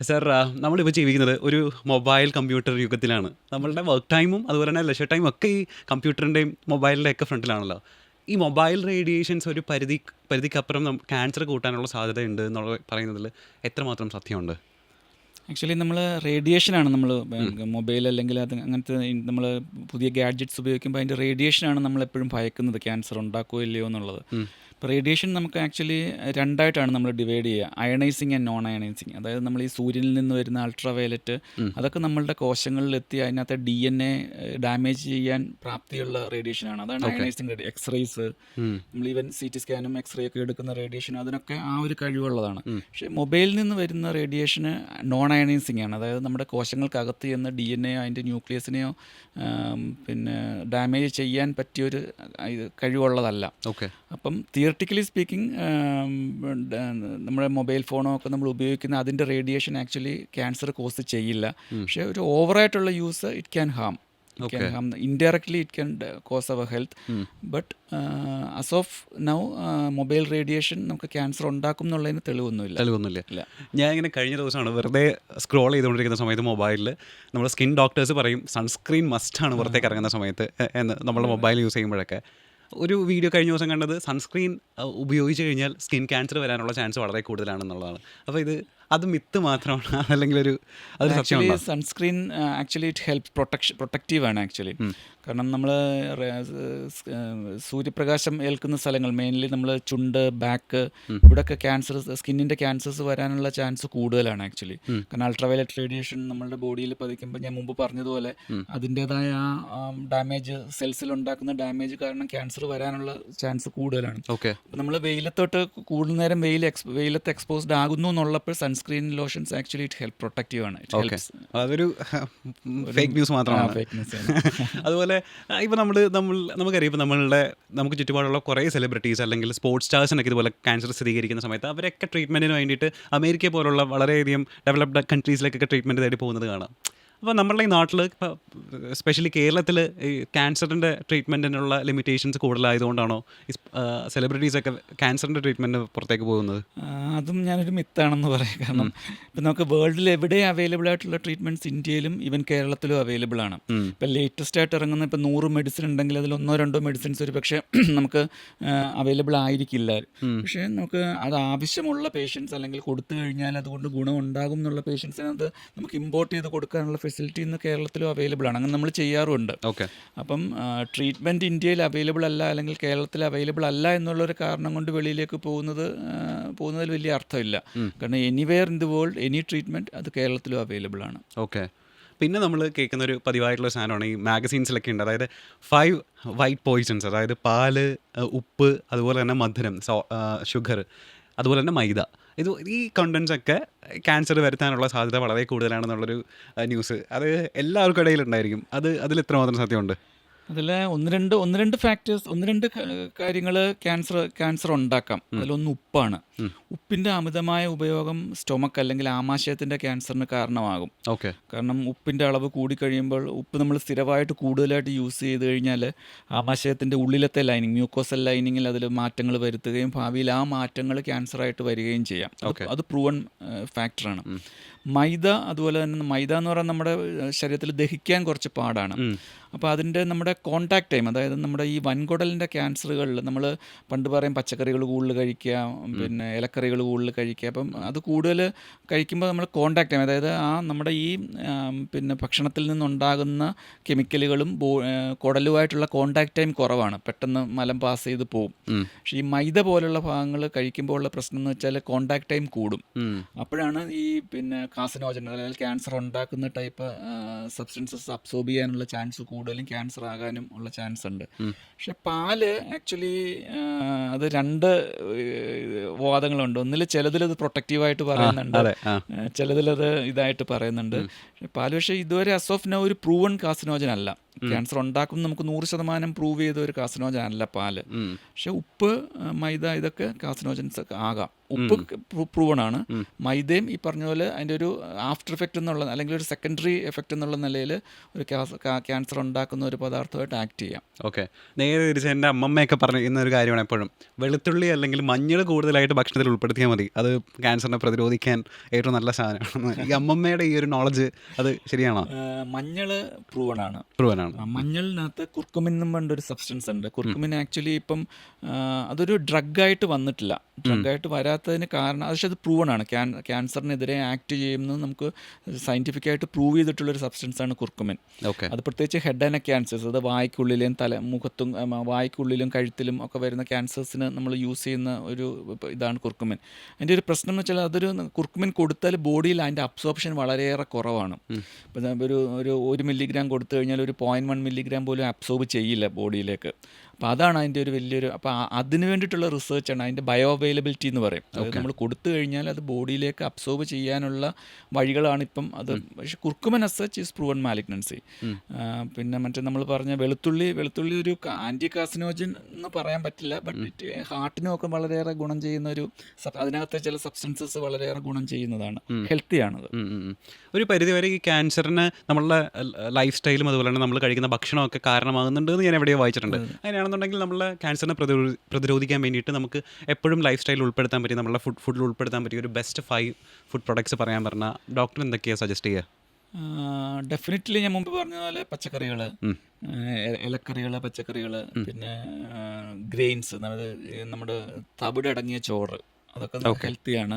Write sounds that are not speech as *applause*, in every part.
Sir നമ്മളിപ്പോൾ ജീവിക്കുന്നത് ഒരു മൊബൈൽ കമ്പ്യൂട്ടർ യുഗത്തിലാണ്. നമ്മളുടെ വർക്ക് ടൈമും അതുപോലെ തന്നെ ലെഷർ ടൈമും ഒക്കെ ഈ കമ്പ്യൂട്ടറിന്റെയും മൊബൈലിന്റെ ഒക്കെ ഫ്രണ്ടിലാണല്ലോ ഈ മൊബൈൽ റേഡിയേഷൻസ് ഒരു പരിധി പരിധിക്കപ്പുറം ക്യാൻസർ കൂട്ടാനുള്ള സാധ്യതയുണ്ട് എന്നുള്ള പറയുന്നതിൽ എത്രമാത്രം സത്യമുണ്ട്? ആക്ച്വലി നമ്മൾ റേഡിയേഷനാണ് നമ്മൾ മൊബൈൽ അല്ലെങ്കിൽ അത് അങ്ങനത്തെ നമ്മൾ പുതിയ ഗാഡ്ജറ്റ്സ് ഉപയോഗിക്കുമ്പോൾ അതിന്റെ റേഡിയേഷനാണ് നമ്മളെപ്പോഴും ഭയക്കുന്നത്. ക്യാൻസർ ഉണ്ടാക്കുമോ ഇല്ലയോ എന്നുള്ളത്. ഇപ്പോൾ റേഡിയേഷൻ നമുക്ക് ആക്ച്വലി രണ്ടായിട്ടാണ് നമ്മൾ ഡിവൈഡ് ചെയ്യുക. അയണൈസിങ് ആൻഡ് നോൺ അയണൈസിങ് അതായത് നമ്മൾ ഈ സൂര്യനിൽ നിന്ന് വരുന്ന അൾട്രാ വയലറ്റ് അതൊക്കെ നമ്മളുടെ കോശങ്ങളിലെത്തി അതിനകത്ത് ഡി എൻ എ ഡാമേജ് ചെയ്യാൻ പ്രാപ്തിയുള്ള റേഡിയേഷൻ ആണ്. അതാണ് അയണൈസിങ് റേഡിയ എക്സ്റേസ്. നമ്മൾ ഈവൻ സി ടി സ്കാനും എക്സ്റേ ഒക്കെ എടുക്കുന്ന റേഡിയേഷൻ അതിനൊക്കെ ആ ഒരു കഴിവുള്ളതാണ്. പക്ഷേ മൊബൈലിൽ നിന്ന് വരുന്ന റേഡിയേഷന് നോൺ അയണൈസിങ് ആണ്. അതായത് നമ്മുടെ കോശങ്ങൾക്കകത്ത് ചെന്ന് ഡി എൻ എയോ അതിന്റെ ന്യൂക്ലിയസിനെയോ പിന്നെ ഡാമേജ് ചെയ്യാൻ പറ്റിയൊരു കഴിവുള്ളതല്ല. ഓക്കെ. അപ്പം തിയറട്ടിക്കലി സ്പീക്കിംഗ് നമ്മുടെ മൊബൈൽ ഫോണോ ഒക്കെ നമ്മൾ ഉപയോഗിക്കുന്ന അതിന്റെ റേഡിയേഷൻ ആക്ച്വലി ക്യാൻസർ കോസ് ചെയ്യില്ല. പക്ഷേ ഒരു ഓവറായിട്ടുള്ള use it can harm indirectly it can cause our health but as of now mobile radiation നമുക്ക് ക്യാൻസർ ഉണ്ടാക്കും എന്നുള്ളതിന് തെളിവൊന്നുമില്ല. തെളിവൊന്നുമില്ല. ഞാൻ ഇങ്ങനെ കഴിഞ്ഞ ദിവസമാണ് വെറുതെ സ്ക്രോൾ ചെയ്തുകൊണ്ടിരിക്കുന്ന സമയത്ത് മൊബൈലിൽ നമ്മുടെ സ്കിൻ ഡോക്ടേഴ്സ് പറയും സൺസ്ക്രീൻ മസ്റ്റാണ് പുറത്തേക്ക് ഇറങ്ങുന്ന സമയത്ത് എന്ന് നമ്മൾ മൊബൈൽ യൂസ് ചെയ്യുമ്പോഴൊക്കെ. ഒരു വീഡിയോ കഴിഞ്ഞ ദിവസം കണ്ടത് സൺസ്ക്രീൻ ഉപയോഗിച്ച് കഴിഞ്ഞാൽ സ്കിൻ ക്യാൻസർ വരാനുള്ള ചാൻസ് വളരെ കൂടുതലാണെന്നുള്ളതാണ്. അപ്പോൾ ഇത് അത് മിത്ത് മാത്രമാണ്. അല്ലെങ്കിൽ ഒരു അത് actually sunscreen actually it help protection protective ആണ് ആക്ച്വലി കാരണം നമ്മൾ സൂര്യപ്രകാശം ഏൽക്കുന്ന സ്ഥലങ്ങൾ മെയിൻലി നമ്മൾ ചുണ്ട് ബാക്ക് ഇവിടെയൊക്കെ ക്യാൻസർ സ്കിന്നിന്റെ ക്യാൻസേഴ്സ് വരാനുള്ള ചാൻസ് കൂടുതലാണ് ആക്ച്വലി കാരണം അൾട്രാവയലറ്റ് റേഡിയേഷൻ നമ്മളുടെ ബോഡിയിൽ പതിക്കുമ്പോൾ ഞാൻ മുമ്പ് പറഞ്ഞതുപോലെ അതിന്റെതായ ആ ഡാമേജ് സെൽസിൽ ഉണ്ടാക്കുന്ന ഡാമേജ് കാരണം ക്യാൻസർ വരാനുള്ള ചാൻസ് കൂടുതലാണ്. ഓക്കെ നമ്മൾ വെയിലത്തോട്ട് കൂടുതൽ നേരം വെയിൽ എക്സ് വെയിലത്ത് എക്സ്പോസ്ഡ് ആകുന്നു എന്നുള്ളപ്പോൾ sunscreen lotions actually it help protective ആണ് അതൊരു ഫേക്ക് ന്യൂസ് മാത്രമാണ്. ഫേക്ക്നെസ് അതുപോലെ ഇപ്പോൾ നമ്മൾ നമ്മൾ നമുക്കറിയാം ഇപ്പോൾ നമ്മളുടെ നമുക്ക് ചുറ്റുപാടുള്ള കുറേ സെലിബ്രിറ്റീസ് അല്ലെങ്കിൽ സ്പോർട്സ് സ്റ്റാർസിനൊക്കെ ഇതുപോലെ ക്യാൻസർ സ്ഥിരീകരിക്കുന്ന സമയത്ത് അവരൊക്കെ ട്രീറ്റ്മെന്റിന് വേണ്ടിയിട്ട് അമേരിക്ക പോലുള്ള വളരെയധികം ഡെവലപ്ഡ് കൺട്രീസിലേക്കൊക്കെ ട്രീറ്റ്മെന്റ് തേടി പോകുന്നത് കാണാം. അപ്പോൾ നമ്മളുടെ ഈ നാട്ടിൽ ഇപ്പോൾ സ്പെഷ്യലി കേരളത്തിൽ ഈ ക്യാൻസറിന്റെ ട്രീറ്റ്മെന്റിനുള്ള ലിമിറ്റേഷൻസ് കൂടുതലായതുകൊണ്ടാണോ സെലിബ്രിറ്റീസൊക്കെ ക്യാൻസറിന്റെ ട്രീറ്റ്മെന്റ് പുറത്തേക്ക് പോകുന്നത്? അതും ഞാനൊരു മിത്താണെന്ന് പറയാം. കാരണം ഇപ്പം നമുക്ക് വേൾഡിൽ എവിടെ അവൈലബിൾ ആയിട്ടുള്ള ട്രീറ്റ്മെന്റ്സ് ഇന്ത്യയിലും ഈവൻ കേരളത്തിലും അവൈലബിൾ ആണ്. ഇപ്പം ലേറ്റസ്റ്റ് ആയിട്ട് ഇറങ്ങുന്ന ഇപ്പം നൂറ് മെഡിസിൻ ഉണ്ടെങ്കിൽ അതിൽ ഒന്നോ രണ്ടോ മെഡിസിൻസ് ഒരു പക്ഷേ *clears throat* നമുക്ക് അവൈലബിൾ ആയിരിക്കില്ല. പക്ഷേ നമുക്ക് അത് ആവശ്യമുള്ള പേഷ്യൻസ് അല്ലെങ്കിൽ കൊടുത്തു കഴിഞ്ഞാൽ അതുകൊണ്ട് ഗുണം ഉണ്ടാകും എന്നുള്ള പേഷ്യൻസിനത് നമുക്ക് ഇമ്പോർട്ട് ചെയ്ത് കൊടുക്കാനുള്ള ഫെസിലിറ്റി ഇന്ന് കേരളത്തിലും അവൈലബിൾ ആണ്. അങ്ങനെ നമ്മൾ ചെയ്യാറുണ്ട്. ഓക്കെ അപ്പം ട്രീറ്റ്മെന്റ് ഇന്ത്യയിൽ അവൈലബിൾ അല്ല അല്ലെങ്കിൽ കേരളത്തിൽ അവൈലബിൾ അല്ല എന്നുള്ളൊരു കാരണം കൊണ്ട് വെളിയിലേക്ക് പോകുന്നത് പോകുന്നതിൽ വലിയ അർത്ഥമില്ല. കാരണം anywhere in the world any treatment അത് കേരളത്തിലും അവൈലബിൾ ആണ്. ഓക്കെ പിന്നെ നമ്മൾ കേൾക്കുന്ന ഒരു പതിവായിട്ടുള്ള സാധനമാണ് ഈ മാഗസീൻസിലൊക്കെ ഉണ്ട്. അതായത് ഫൈവ് വൈറ്റ് പോയിസൺസ് അതായത് പാൽ ഉപ്പ് അതുപോലെ തന്നെ മധുരം ഷുഗർ അതുപോലെ തന്നെ മൈദ. ഇത് ഈ കണ്ടൻസ് ഒക്കെ ക്യാൻസർ വരുത്താനുള്ള സാധ്യത വളരെ കൂടുതലാണെന്നുള്ളൊരു ന്യൂസ് അത് എല്ലാവർക്കും ഇടയിലുണ്ടായിരിക്കും. അത് അതിൽ എത്രമാത്രം സത്യമുണ്ട് അതിൽ ഒന്ന് രണ്ട് ഒന്ന് രണ്ട് ഫാക്ടേഴ്സ് ഒന്ന് രണ്ട് കാര്യങ്ങൾ ക്യാൻസർ ക്യാൻസർ ഉണ്ടാക്കാം. അതിലൊന്ന് ഉപ്പാണ്. ഉപ്പിന്റെ അമിതമായ ഉപയോഗം സ്റ്റൊമക്ക് അല്ലെങ്കിൽ ആമാശയത്തിന്റെ ക്യാൻസറിന് കാരണമാകും. ഓക്കെ. കാരണം ഉപ്പിന്റെ അളവ് കൂടിക്കഴിയുമ്പോൾ ഉപ്പ് നമ്മൾ സ്ഥിരമായിട്ട് കൂടുതലായിട്ട് യൂസ് ചെയ്ത് കഴിഞ്ഞാൽ ആമാശയത്തിന്റെ ഉള്ളിലത്തെ ലൈനിങ് മ്യൂക്കോസൽ ലൈനിങ്ങിൽ അതിൽ മാറ്റങ്ങൾ വരുത്തുകയും ഭാവിയിൽ ആ മാറ്റങ്ങൾ ക്യാൻസറായിട്ട് വരികയും ചെയ്യാം. അത് പ്രൂവൺ ഫാക്ടറാണ് മൈദ അതുപോലെ തന്നെ മൈദ എന്ന് പറയുന്നത് നമ്മുടെ ശരീരത്തിൽ ദഹിക്കാൻ കുറച്ച് പാടാണ്. അപ്പോൾ അതിന്റെ നമ്മുടെ കോണ്ടാക്ട് ടൈം അതായത് നമ്മുടെ ഈ വൻകുടലിന്റെ ക്യാൻസറുകളിൽ നമ്മൾ പണ്ട് പറയും പച്ചക്കറികൾ കൂടുതൽ കഴിക്കുക പിന്നെ ഇലക്കറികൾ കൂടുതൽ കഴിക്കുക. അപ്പം അത് കൂടുതൽ കഴിക്കുമ്പോൾ നമ്മൾ കോണ്ടാക്ട് ടൈം അതായത് ആ നമ്മുടെ ഈ പിന്നെ ഭക്ഷണത്തിൽ നിന്നുണ്ടാകുന്ന കെമിക്കലുകളും കുടലുമായിട്ടുള്ള കോണ്ടാക്ട് ടൈം കുറവാണ്. പെട്ടെന്ന് മലം പാസ് ചെയ്ത് പോകും പക്ഷേ ഈ മൈദ പോലുള്ള ഭാഗങ്ങൾ കഴിക്കുമ്പോൾ ഉള്ള പ്രശ്നം എന്ന് വെച്ചാൽ കോണ്ടാക്ട് ടൈം കൂടും. അപ്പോഴാണ് ഈ പിന്നെ കാസനോജൻ അതായത് ക്യാൻസർ ഉണ്ടാക്കുന്ന ടൈപ്പ് സബ്സ്റ്റൻസസ് അബ്സോർബ് ചെയ്യാനുള്ള ചാൻസ് കൂടുതലും ക്യാൻസർ ആകാനും ഉള്ള ചാൻസ് ഉണ്ട്. പക്ഷെ പാൽ ആക്ച്വലി അത് രണ്ട് വാദങ്ങളുണ്ട്. ഒന്നിൽ ചിലതിലത് പ്രൊട്ടക്റ്റീവായിട്ട് പറയുന്നുണ്ട്. ചിലതിലത് ഇതായിട്ട് പറയുന്നുണ്ട്. പാൽ പക്ഷേ ഇതുവരെ അസ് ഓഫ് നോ ഒരു പ്രൂവൺ കാസിനോജൻ അല്ല. ക്യാൻസർ ഉണ്ടാക്കും നമുക്ക് നൂറ് ശതമാനം പ്രൂവ് ചെയ്ത ഒരു കാസിനോജൻ അല്ല പാൽ പക്ഷെ ഉപ്പ് മൈദ ഇതൊക്കെ കാസിനോജൻസ് ഒക്കെ ആകാം. ഉപ്പ് പ്രൂവൺ ആണ് മൈദയും ഈ പറഞ്ഞ പോലെ അതിന്റെ ഒരു ആഫ്റ്റർ എഫക്റ്റ് എന്നുള്ള അല്ലെങ്കിൽ ഒരു സെക്കൻഡറി എഫക്റ്റ് എന്നുള്ള നിലയിൽ ഒരു ക്യാൻസർ ഉണ്ടാക്കുന്ന ഒരു പദാർത്ഥമായിട്ട് ആക്ട് ചെയ്യാം. ഓക്കെ നേരെ തിരിച്ച് എന്റെ അമ്മമ്മയൊക്കെ പറഞ്ഞിരിക്കുന്ന ഒരു കാര്യമാണ് എപ്പോഴും. വെളുത്തുള്ളി അല്ലെങ്കിൽ മഞ്ഞൾ കൂടുതലായിട്ട് ഭക്ഷണത്തിൽ ഉൾപ്പെടുത്തിയാൽ മതി. അത് ക്യാൻസറിനെ പ്രതിരോധിക്കാൻ ഏറ്റവും നല്ല സാധനമാണ്. ഈ അമ്മമ്മയുടെ ഈ ഒരു നോളജ് അത് ശരിയാണോ? മഞ്ഞൾ പ്രൂവൺ ആണ്. പ്രൂവനാണ് ആ, മഞ്ഞളിനകത്ത് കുർക്കുമിൻ എന്നും ഒരു സബ്സ്റ്റൻസ് ഉണ്ട്. കുർക്കുമിൻ ആക്ച്വലി ഇപ്പം അതൊരു ഡ്രഗായിട്ട് വന്നിട്ടില്ല. ഡ്രഗായിട്ട് വരാത്തതിന് കാരണം അത് പക്ഷേ അത് പ്രൂവൺ ആണ്. ക്യാൻസറിനെതിരെ ആക്ട് ചെയ്യുന്നത് നമുക്ക് സയന്റിഫിക്കായിട്ട് പ്രൂവ് ചെയ്തിട്ടുള്ള ഒരു സബ്സ്റ്റൻസ് ആണ് കുർക്കുമിൻ ഓക്കെ അത് പ്രത്യേകിച്ച് ഹെഡ് ആൻഡ് ക്യാൻസേഴ്സ് അത് വായ്ക്കുള്ളിലും തല മുഖത്തും വായ്ക്കുള്ളിലും കഴുത്തിലും ഒക്കെ വരുന്ന ക്യാൻസേഴ്സിന് നമ്മൾ യൂസ് ചെയ്യുന്ന ഒരു ഇതാണ് കുർക്കുമിൻ അതിന്റെ ഒരു പ്രശ്നം എന്ന് വെച്ചാൽ അതൊരു കുർക്കുമിൻ കൊടുത്താൽ ബോഡിയിൽ അതിന്റെ അബ്സോർപ്ഷൻ വളരെയേറെ കുറവാണ്. ഇപ്പം ഒരു ഒരു ഒരു മില്ലിഗ്രാം കൊടുത്തു കഴിഞ്ഞാൽ ഒരു പോയിന്റ് വൺ മില്ലിഗ്രാം പോലും അബ്സോർബ് ചെയ്യില്ല ബോഡിയിലേക്ക് അപ്പോൾ അതാണ് അതിന്റെ ഒരു വലിയൊരു അപ്പോൾ അതിന് വേണ്ടിയിട്ടുള്ള റിസർച്ചാണ് അതിന്റെ ബയോ അവൈലബിലിറ്റി എന്ന് പറയും. അതായത് നമ്മൾ കൊടുത്തു കഴിഞ്ഞാൽ അത് ബോഡിയിലേക്ക് അബ്സോർബ് ചെയ്യാനുള്ള വഴികളാണ് ഇപ്പം അത്. പക്ഷേ curcumin as such is proven malignancy പിന്നെ മറ്റേ നമ്മൾ പറഞ്ഞ വെളുത്തുള്ളി വെളുത്തുള്ളി ഒരു ആന്റി കാസിനോജൻ എന്ന് പറയാൻ പറ്റില്ല. ബട്ട് ഇറ്റ് ഹാർട്ടിനും ഒക്കെ വളരെയേറെ ഗുണം ചെയ്യുന്ന ഒരു അതിനകത്തെ ചില സബ്സ്റ്റൻസസ് വളരെയേറെ ഗുണം ചെയ്യുന്നതാണ്. ഹെൽത്തിയാണത്. ഒരു പരിധിവരെ ഈ ക്യാൻസറിന് നമ്മളുടെ ലൈഫ് സ്റ്റൈലും അതുപോലെ തന്നെ നമ്മൾ കഴിക്കുന്ന ഭക്ഷണമൊക്കെ കാരണമാകുന്നുണ്ട് എന്ന് ഞാൻ എവിടെയോ വായിച്ചിട്ടുണ്ട്. അങ്ങനെയാണെന്നുണ്ടെങ്കിൽ നമ്മളെ ക്യാൻസറിനെ പ്രതിരോധി പ്രതിരോധിക്കാൻ വേണ്ടിയിട്ട് നമുക്ക് എപ്പോഴും ലൈഫ് സ്റ്റൈൽ ഉൾപ്പെടുത്താൻ പറ്റിയ നമ്മളെ ഫുഡ് ഫുഡിൽ ഉൾപ്പെടുത്താൻ പറ്റിയ ഒരു ബെസ്റ്റ് ഫൈവ് ഫുഡ് പ്രൊഡക്ട്സ് പറയാൻ പറഞ്ഞാൽ ഡോക്ടർ എന്തൊക്കെയാണ് സജസ്റ്റ് ചെയ്യുക? ഡെഫിനറ്റ്ലി ഞാൻ മുമ്പ് പറഞ്ഞ പോലെ പച്ചക്കറികൾ ഇലക്കറികൾ പച്ചക്കറികൾ പിന്നെ ഗ്രെയിൻസ് നമ്മുടെ തവിടടങ്ങിയ ചോറ് അതൊക്കെ ഹെൽത്തിയാണ്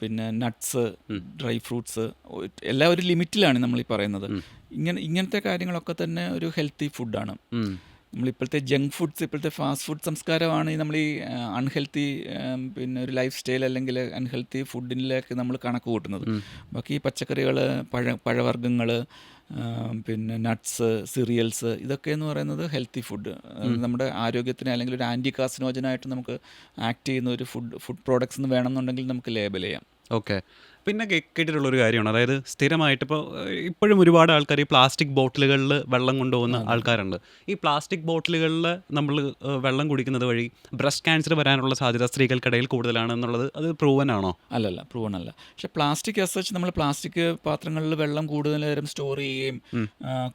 പിന്നെ നട്ട്സ് ഡ്രൈ ഫ്രൂട്ട്സ് എല്ലാം ഒരു ലിമിറ്റിലാണ് നമ്മൾ ഈ പറയുന്നത്. ഇങ്ങനെ ഇങ്ങനത്തെ കാര്യങ്ങളൊക്കെ തന്നെ ഒരു ഹെൽത്തി ഫുഡാണ് നമ്മളിപ്പോഴത്തെ ജങ്ക് ഫുഡ്സ് ഇപ്പോഴത്തെ ഫാസ്റ്റ് ഫുഡ് സംസ്കാരമാണ് നമ്മൾ ഈ അൺഹെൽത്തി പിന്നെ ഒരു ലൈഫ് സ്റ്റൈൽ അല്ലെങ്കിൽ അൺഹെൽത്തി ഫുഡിലേക്ക് നമ്മൾ കണക്ക് കൂട്ടുന്നത്. ബാക്കി പച്ചക്കറികൾ പഴ പഴവർഗങ്ങൾ പിന്നെ നട്ട്സ് സിറിയൽസ് ഇതൊക്കെ എന്ന് പറയുന്നത് ഹെൽത്തി ഫുഡ് നമ്മുടെ ആരോഗ്യത്തിന് അല്ലെങ്കിൽ ഒരു ആന്റി കാസിനോജനായിട്ട് നമുക്ക് ആക്ട് ചെയ്യുന്ന ഒരു ഫുഡ് ഫുഡ് പ്രോഡക്ട്സ് എന്ന് വേണമെന്നുണ്ടെങ്കിൽ നമുക്ക് ലേബൽ ചെയ്യാം. ഓക്കെ പിന്നെ കേട്ടിട്ടുള്ളൊരു കാര്യമാണ്. അതായത് സ്ഥിരമായിട്ട് ഇപ്പോൾ ഇപ്പോഴും ഒരുപാട് ആൾക്കാർ ഈ പ്ലാസ്റ്റിക് ബോട്ടിലുകളിൽ വെള്ളം കൊണ്ടുപോകുന്ന ആൾക്കാരുണ്ട്. ഈ പ്ലാസ്റ്റിക് ബോട്ടിലുകളിൽ നമ്മൾ വെള്ളം കുടിക്കുന്നത് വഴി ബ്രസ്റ്റ് ക്യാൻസർ വരാനുള്ള സാധ്യത സ്ത്രീകൾക്കിടയിൽ കൂടുതലാണ് എന്നുള്ളത് അത് പ്രൂവൻ ആണോ? അല്ലല്ല പ്രൂവൺ അല്ല. പക്ഷെ പ്ലാസ്റ്റിക് അസച്ച് നമ്മൾ പ്ലാസ്റ്റിക് പാത്രങ്ങളിൽ വെള്ളം കൂടുതൽ നേരം സ്റ്റോർ ചെയ്യുകയും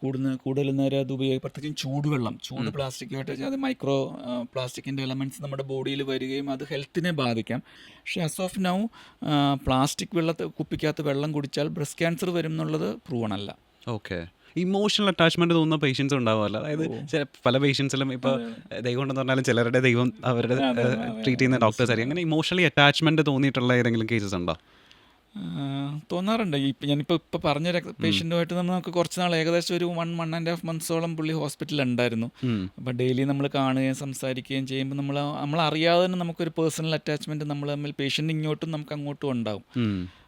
കൂടുതൽ കൂടുതൽ നേരം അത് ഉപയോഗിക്കും പ്രത്യേകിച്ചും ചൂടുവെള്ളം ചൂട് പ്ലാസ്റ്റിക്കുമായിട്ട് അത് മൈക്രോ പ്ലാസ്റ്റിക്കിന്റെ എലമെന്റ്സ് നമ്മുടെ ബോഡിയിൽ വരികയും അത് ഹെൽത്തിനെ ബാധിക്കാം. പക്ഷേ അസ് ഓഫ് നൗ പ്ലാസ്റ്റിക് വെള്ളത്തെ കുപ്പിക്കകത്ത് വെള്ളം കുടിച്ചാൽ ബ്രസ്റ്റ് ക്യാൻസർ വരും എന്നുള്ളത് പ്രൂവൺ അല്ല. ഓക്കെ. ഇമോഷണൽ അറ്റാച്ച്മെന്റ് തോന്നുന്ന പേഷ്യൻസ് ഉണ്ടാവുമല്ലോ അതായത് പല പേഷ്യൻസിലും ഇപ്പോൾ ദൈവം ഉണ്ടെന്ന് പറഞ്ഞാലും ചിലരുടെ ദൈവം അവരുടെ ട്രീറ്റ് ചെയ്യുന്ന ഡോക്ടേഴ്സ് ആയിരിക്കും. അങ്ങനെ ഇമോഷണലി അറ്റാച്ച്മെന്റ് തോന്നിയിട്ടുള്ള ഏതെങ്കിലും കേസസ് ഉണ്ടോ? തോന്നാറുണ്ട്. ഇപ്പം ഞാനിപ്പോൾ ഇപ്പോൾ പറഞ്ഞ പേഷ്യന്റുമായിട്ട് നമുക്ക് കുറച്ച് നാൾ ഏകദേശം ഒരു വൺ വൺ ആൻഡ് ഹാഫ് മന്ത്സോളം പുള്ളി ഹോസ്പിറ്റലിൽ ഉണ്ടായിരുന്നു. അപ്പോൾ ഡെയിലി നമ്മൾ കാണുകയും സംസാരിക്കുകയും ചെയ്യുമ്പോൾ നമ്മൾ നമ്മൾ അറിയാതെ തന്നെ നമുക്കൊരു പേഴ്സണൽ അറ്റാച്ച്മെന്റ് നമ്മൾ തമ്മിൽ പേഷ്യന്റ് ഇങ്ങോട്ടും നമുക്ക് അങ്ങോട്ടും ഉണ്ടാവും.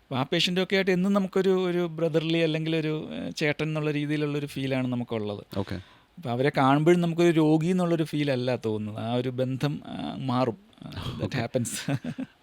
അപ്പോൾ ആ പേഷ്യന്റൊക്കെ ആയിട്ട് എന്നും നമുക്കൊരു ഒരു ബ്രദർലി അല്ലെങ്കിൽ ഒരു ചേട്ടൻ എന്നുള്ള രീതിയിലുള്ളൊരു ഫീലാണ് നമുക്കുള്ളത്. ഓക്കെ. അപ്പോൾ അവരെ കാണുമ്പോഴും നമുക്കൊരു രോഗി എന്നുള്ളൊരു ഫീലല്ല തോന്നുന്നത്. ആ ഒരു ബന്ധം മാറും. That happens *laughs*